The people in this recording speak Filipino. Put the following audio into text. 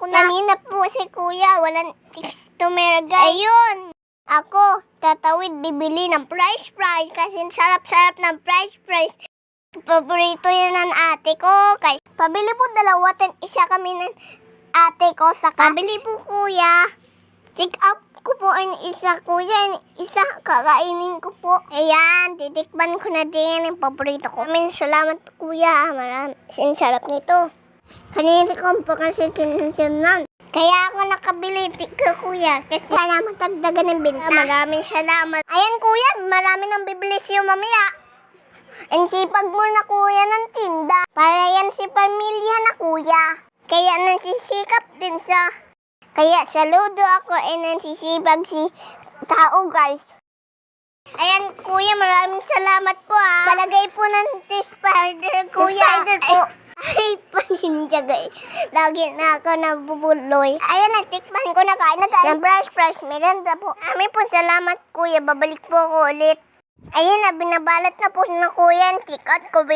ako na. Kanina po si kuya, walang customer guys. Ayun! Ako, tatawid bibili ng price price kasi sarap-sarap ng price price. Paborito yan ng ate ko. Kay, pabili po dalawa, ten isa kami ng ate ko sa Pabili po kuya. Take up ko po ang isa kuya, ang isa kakainin ko po. Ayan, titikman ko na din ang paborito ko. Maraming salamat po kuya, marami. Ang sarap nito. Kanina ko po kasi tinunsunan. Kaya ako nakabili ka kuya kasi sana matagdagan ng binta. Maraming salamat. Ayan kuya, marami nang bibili siyo mamaya. Ang sipag mo na kuya ng tinda. Para yan si pamilya na kuya. Kaya nasisikap din sa... Kaya saludo ako e nansisipag si tao guys. Ayan kuya, maraming salamat po ah. Palagay po ng spider kuya. Spider po. Ay, guys. Lagi na ako nabubuloy. Ayan, natikman ko na kain na guys. Ng brush brush, merenda po. Amin po, salamat kuya. Babalik po ako ulit. Ayan na, binabalat na po na kuya ang tikat ko.